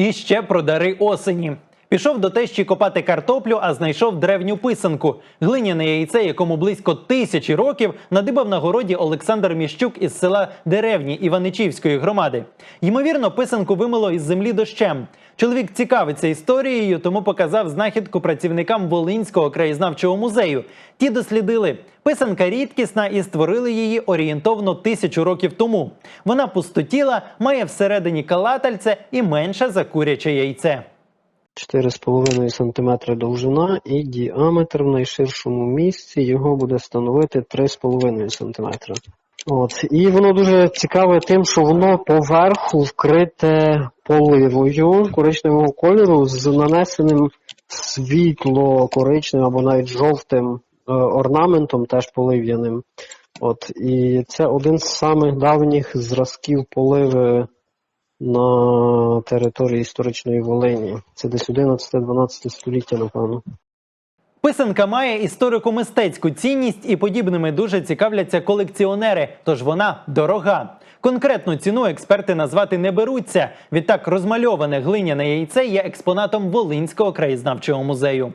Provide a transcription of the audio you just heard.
І ще про дари осені. Пішов до тещі копати картоплю, а знайшов древню писанку. Глиняне яйце, якому близько тисячі років, надибав на городі Олександр Міщук із села Деревні Іваничівської громади. Ймовірно, писанку вимило із землі дощем. Чоловік цікавиться історією, тому показав знахідку працівникам Волинського краєзнавчого музею. Ті дослідили. Писанка рідкісна і створили її орієнтовно тисячу років тому. Вона пустотіла, має всередині калатальце і менше за куряче яйце. 4,5 см довжина і діаметр в найширшому місці його буде становити 3,5 см. От. І воно дуже цікаве тим, що воно поверху вкрите поливою коричневого кольору з нанесеним світло коричневим або навіть жовтим е, орнаментом, теж полив'яним. От. І це один з самих давніх зразків поливи на території історичної Волині. Це десь 11-12 століття, напевно. Писанка має історико-мистецьку цінність і подібними дуже цікавляться колекціонери, тож вона дорога. Конкретну ціну експерти назвати не беруться. Відтак розмальоване глиняне яйце є експонатом Волинського краєзнавчого музею.